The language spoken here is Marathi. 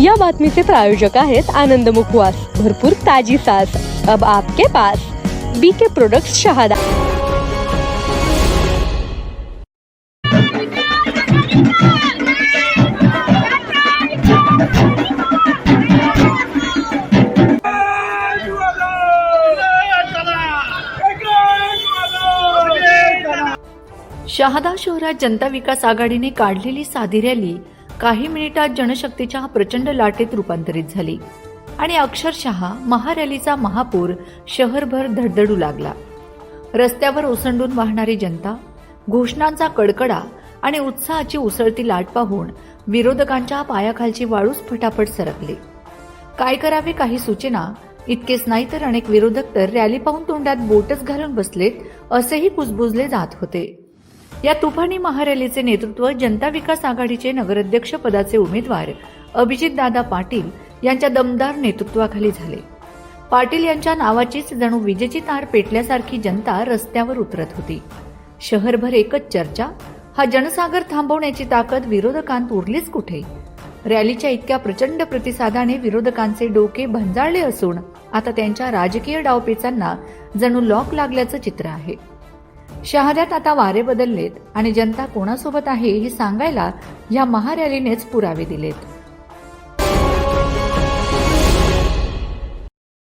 या बातमीचे प्रायोजक आहेत आनंद मुखवास. भरपूर ताजी सास अब आपके pass B K product Shahada. Shahada शहरात जनता विकास आघाडीने काढलेली साधी रॅली काही मिनिटात जनशक्तीच्या प्रचंड लाटेत रूपांतरित झाली. आणि अक्षरशः महारॅलीचा महापूर शहरभर धडधडू लागला. रस्त्यावर ओसंडून वाहणारी जनता घोषणांचा कडकडा आणि उत्साहाची उसळती लाट पाहून विरोधकांच्या पायाखालची वाळूच फटाफट सरकली. काय करावे काही सूचना? इतकेच नाही तर अनेक विरोधक तर रॅली पाहून तोंडात बोटच घालून बसलेत असेही कुजबुजले जात होते. या तुफानी महारॅलीचे नेतृत्व जनता विकास आघाडीचे नगराध्यक्ष पदाचे उमेदवार अभिजित दादा पाटील यांच्या दमदार नेतृत्वाखाली झाले. पाटील यांच्या नावाचीच जणू विजेची तार पेटल्यासारखी जनता रस्त्यावर उतरत होती. शहरभर एकच चर्चा हा जनसागर थांबवण्याची ताकद विरोधकांत उरलीच कुठे? रॅलीच्या इतक्या प्रचंड प्रतिसादाने विरोधकांचे डोके भंजाळले असून आता त्यांच्या राजकीय डावपेचांना जणू लॉक लागल्याचं चित्र आहे. शहरात आता वारे बदललेत आणि जनता कोणासोबत आहे हे सांगायला या महारॅलीनेच पुरावे दिलेत.